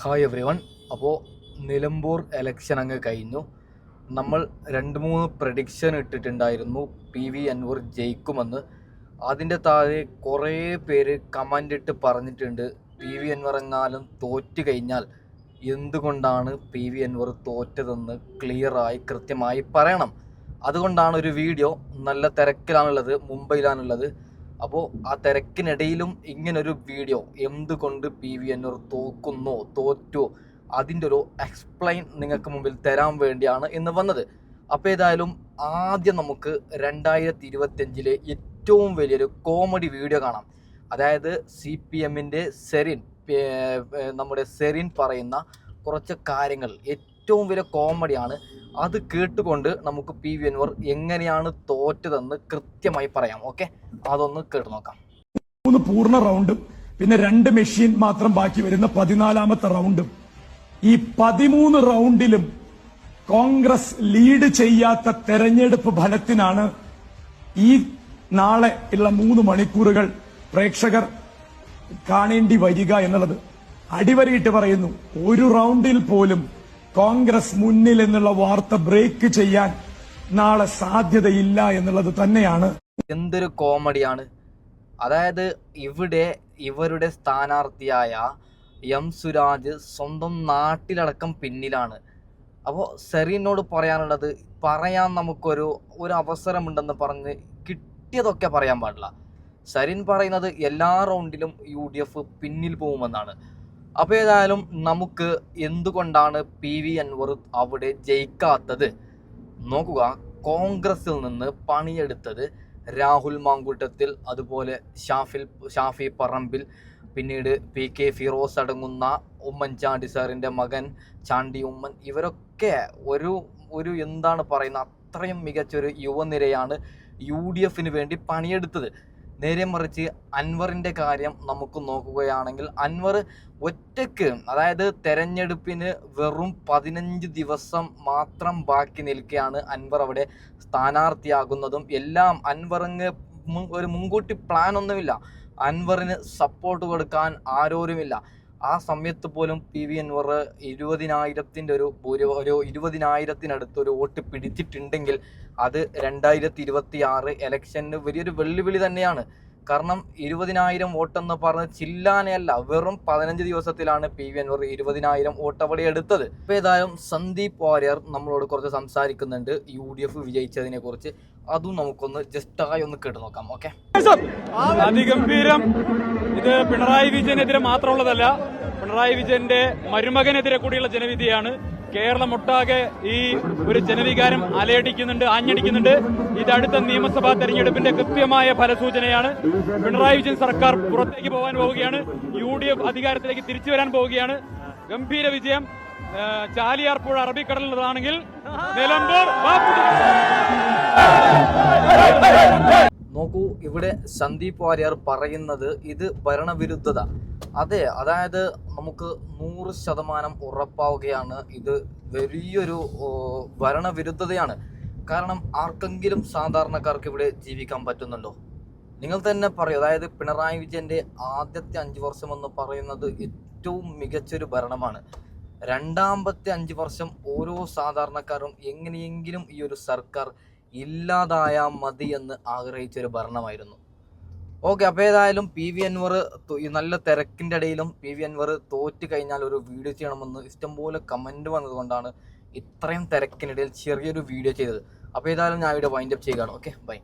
Hi every one അപ്പോൾ Nilambur election അങ്ങ് കഴിഞ്ഞു. നമ്മൾ രണ്ട് മൂന്ന് പ്രഡിക്ഷൻ ഇട്ടിട്ടുണ്ടായിരുന്നു പി വി അൻവർ ജയിക്കുമെന്ന്. അതിന്റെ താഴെ കുറേ പേര് കമന്റ് ഇട്ട് പറഞ്ഞിട്ടുണ്ട് പി വി അൻവർ എങ്ങാലും തോറ്റു കഴിഞ്ഞാൽ എന്തുകൊണ്ടാണ് പി വി അൻവർ തോറ്റതെന്ന് ക്ലിയറായി കൃത്യമായി പറയണം. അതുകൊണ്ടാണ് ഒരു വീഡിയോ നല്ല തിരക്കിലാണുള്ളത് മുംബൈയിലാണുള്ളത്. അപ്പോൾ ആ തിരക്കിനിടയിലും ഇങ്ങനൊരു വീഡിയോ എന്തുകൊണ്ട് പി വി അന്നൂർ തോക്കുന്നോ തോറ്റോ അതിന്റെ ഒരു എക്സ്പ്ലെയിൻ നിങ്ങൾക്ക് മുമ്പിൽ തരാൻ വേണ്ടിയാണ് ഇന്ന് വന്നത്. അപ്പോൾ ഏതായാലും ആദ്യം നമുക്ക് രണ്ടായിരത്തി ഇരുപത്തിയഞ്ചിലെ ഏറ്റവും വലിയൊരു കോമഡി വീഡിയോ കാണാം. അതായത് സി പി എമ്മിന്റെ സെറിൻ നമ്മുടെ സെറിൻ പറയുന്ന കുറച്ച് കാര്യങ്ങൾ ഏറ്റവും വലിയ കോമഡിയാണ് അത് കേട്ടുകൊണ്ട് നമുക്ക് പി വി അൻവർ എങ്ങനെയാണ് തോറ്റതെന്ന് കൃത്യമായി പറയാം ഓക്കെ അതൊന്ന് കേട്ടു നോക്കാം. മൂന്ന് പൂർണ റൗണ്ടും പിന്നെ രണ്ട് മെഷീൻ മാത്രം ബാക്കി വരുന്ന പതിനാലാമത്തെ റൗണ്ടും ഈ പതിമൂന്ന് റൗണ്ടിലും കോൺഗ്രസ് ലീഡ് ചെയ്യാത്ത തെരഞ്ഞെടുപ്പ് ഫലത്തിനാണ് ഈ നാളെ ഉള്ള മൂന്ന് മണിക്കൂറുകൾ പ്രേക്ഷകർ കാണേണ്ടി വരിക എന്നുള്ളത്. അടിവരയിട്ട് പറയുന്നു ഒരു റൗണ്ടിൽ പോലും കോൺഗ്രസ് മുന്നിൽ എന്നുള്ള വാർത്ത ബ്രേക്ക് ചെയ്യാൻ നാളെ സാധ്യതയില്ല എന്നുള്ളത് തന്നെയാണ്. എന്തൊരു കോമഡിയാണ്. അതായത് ഇവിടെ ഇവരുടെ സ്ഥാനാർത്ഥിയായ എം സുരാജ് സ്വന്തം നാട്ടിലടക്കം പിന്നിലാണ്. അപ്പോൾ സെറീനോട് പറയാനുള്ളത് പറയാൻ നമുക്കൊരു ഒരു അവസരമുണ്ടെന്ന് പറഞ്ഞ് കിട്ടിയതൊക്കെ പറയാൻ പാടില്ല. സരിൻ പറയുന്നത് എല്ലാ റൗണ്ടിലും യു ഡി എഫ് പിന്നിൽ പോകുമെന്നാണ്. അപ്പോൾ ഏതായാലും നമുക്ക് എന്തുകൊണ്ടാണ് പി വി അൻവർ അവിടെ ജയിക്കാത്തത്? നോക്കുക കോൺഗ്രസിൽ നിന്ന് പണിയെടുത്തത് രാഹുൽ മാങ്കൂട്ടത്തിൽ അതുപോലെ ഷാഫിൽ ഷാഫി പറമ്പിൽ പിന്നീട് പി കെ ഫിറോസ് അടങ്ങുന്ന ഉമ്മൻചാണ്ടി സാറിന്റെ മകൻ ചാണ്ടി ഉമ്മൻ ഇവരൊക്കെ ഒരു ഒരു എന്താണ് പറയുന്നത് അത്രയും മികച്ചൊരു യുവനിരയാണ് യു ഡി എഫിന് വേണ്ടി പണിയെടുത്തത്. നേരെ മറിച്ച് അൻവറിന്റെ കാര്യം നമുക്ക് നോക്കുകയാണെങ്കിൽ അൻവർ ഒറ്റയ്ക്ക് അതായത് തെരഞ്ഞെടുപ്പിന് വെറും പതിനഞ്ച് ദിവസം മാത്രം ബാക്കി നിൽക്കുകയാണ് അൻവർ അവിടെ സ്ഥാനാർത്ഥിയാകുന്നതും. എല്ലാം അൻവറിന് ഒരു മുൻകൂട്ടി പ്ലാൻ ഒന്നുമില്ല. അൻവറിന് സപ്പോർട്ട് കൊടുക്കാൻ ആരോരുമില്ല. ആ സമയത്ത് പോലും പി വി അൻവർ ഇരുപതിനായിരത്തിന്റെ ഒരു ഒരു ഒരു ഇരുപതിനായിരത്തിനടുത്ത് ഒരു വോട്ട് പിടിച്ചിട്ടുണ്ടെങ്കിൽ അത് രണ്ടായിരത്തി ഇരുപത്തി ആറ് ഇലക്ഷന് വലിയൊരു വെല്ലുവിളി തന്നെയാണ്. കാരണം ഇരുപതിനായിരം വോട്ടെന്ന് പറഞ്ഞ് ചില്ലാനയല്ല വെറും പതിനഞ്ച് ദിവസത്തിലാണ് പി വി അൻവർ ഇരുപതിനായിരം വോട്ട് അവിടെ എടുത്തത്. ഇപ്പൊ ഏതായാലും സന്ദീപ് വാര്യർ നമ്മളോട് കുറച്ച് സംസാരിക്കുന്നുണ്ട്. യു ഡി എഫ് വിജയിച്ചതിനെ കുറിച്ച് അതും നമുക്കൊന്ന് ജസ്റ്റായി ഒന്ന് കേട്ട് നോക്കാം ഓക്കെ അതിഗംഭീരം. ഇത് പിണറായി വിജയനെതിരെ മാത്രമുള്ളതല്ല പിണറായി വിജയന്റെ മരുമകനെതിരെ കൂടിയുള്ള ജനവിധിയാണ്. കേരളം ഒട്ടാകെ ഈ ഒരു ജനവികാരം അലയടിക്കുന്നുണ്ട് ആഞ്ഞടിക്കുന്നുണ്ട്. ഇതടുത്ത നിയമസഭാ തെരഞ്ഞെടുപ്പിന്റെ കൃത്യമായ ഫലസൂചനയാണ്. പിണറായി വിജയൻ സർക്കാർ പുറത്തേക്ക് പോകാൻ പോവുകയാണ്. യു ഡി എഫ് അധികാരത്തിലേക്ക് തിരിച്ചു വരാൻ പോവുകയാണ്. ഗംഭീര വിജയം. ചാലിയാർ പുഴ അറബിക്കടലിലാണെങ്കിൽ നിലമ്പൂർ നോക്കൂ ഇവിടെ സന്ദീപ് വാര്യർ പറയുന്നത് ഇത് ഭരണവിരുദ്ധത. അതെ അതായത് നമുക്ക് നൂറ് ശതമാനം ഉറപ്പാവുകയാണ് ഇത് വലിയൊരു ഭരണവിരുദ്ധതയാണ്. കാരണം ആർക്കെങ്കിലും സാധാരണക്കാർക്ക് ഇവിടെ ജീവിക്കാൻ പറ്റുന്നുണ്ടോ? നിങ്ങൾ തന്നെ പറയൂ അതായത് പിണറായി വിജയന്റെ ആദ്യത്തെ അഞ്ച് വർഷം എന്ന് പറയുന്നത് ഏറ്റവും മികച്ചൊരു ഭരണമാണ്. രണ്ടാമത്തെ അഞ്ച് വർഷം ഓരോ സാധാരണക്കാരും എങ്ങനെയെങ്കിലും ഈ ഒരു സർക്കാർ ഇല്ലാതായാൽ മതി എന്ന് ആഗ്രഹിച്ച ഒരു ഭരണമായിരുന്നു. ഓക്കെ അപ്പോൾ ഏതായാലും പി വി അൻവർ നല്ല തിരക്കിന്റെ ഇടയിലും പി വി അൻവർ തോറ്റ് കഴിഞ്ഞാൽ ഒരു വീഡിയോ ചെയ്യണമെന്ന് ഇഷ്ടംപോലെ കമന്റ് വന്നതുകൊണ്ടാണ് ഇത്രയും തിരക്കിനിടയിൽ ചെറിയൊരു വീഡിയോ ചെയ്തത്. അപ്പോൾ ഏതായാലും ഞാൻ ഇവിടെ വൈൻഡപ്പ് ചെയ്യുകയാണ്. Okay bye